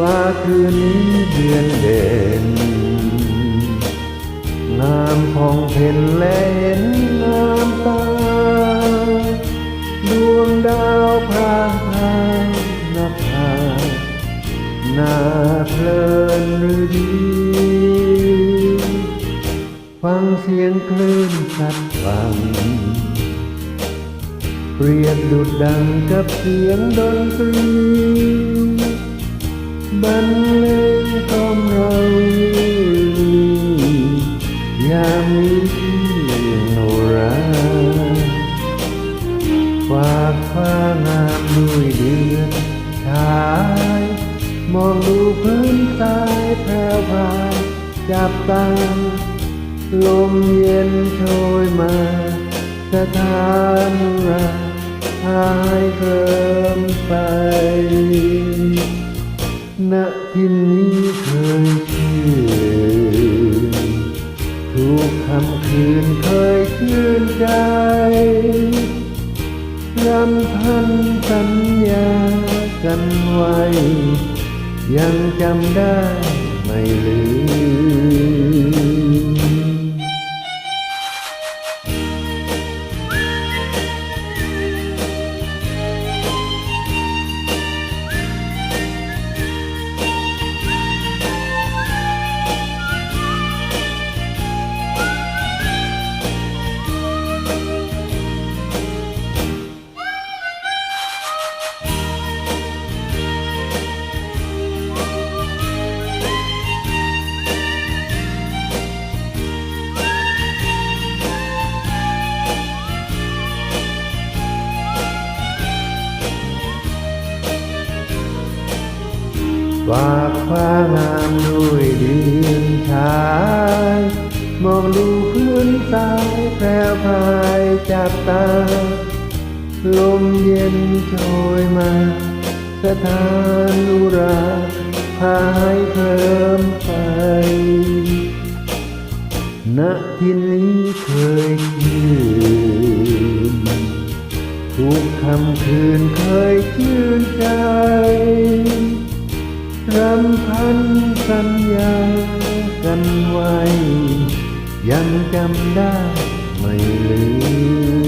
ว่าคืนนี้เดือนเด่น งามของเพนและเห็นงามตา ดวงดาวพรางพรางนับพานาเพลินหรือดี ฟังเสียงคลื่นสัดฟัง เปรียบดุดดังกับเสียงดนตรี บรรเลงกล่อมเรายามนี้โนราฝากฟ้างามด้วยเดือนชายมองดูพื้นทรายแพรวพายจับตาลมเย็นโชยมาสถานรักหายเคิม นใจรำพันสัญญากันไว้ ยังจำได้ไม่ลืม ฝากฟ้างามด้วยเดือนชายมองดูพื้นทรายแพรวพายจับตา ลมเย็นโชยมา สถานอุราพายเคลิมไปณที่นี้เคยชื่นทุกคำคืนเคยชื่นใจ สัญญากันไว้ ยังจำได้ไม่ลืม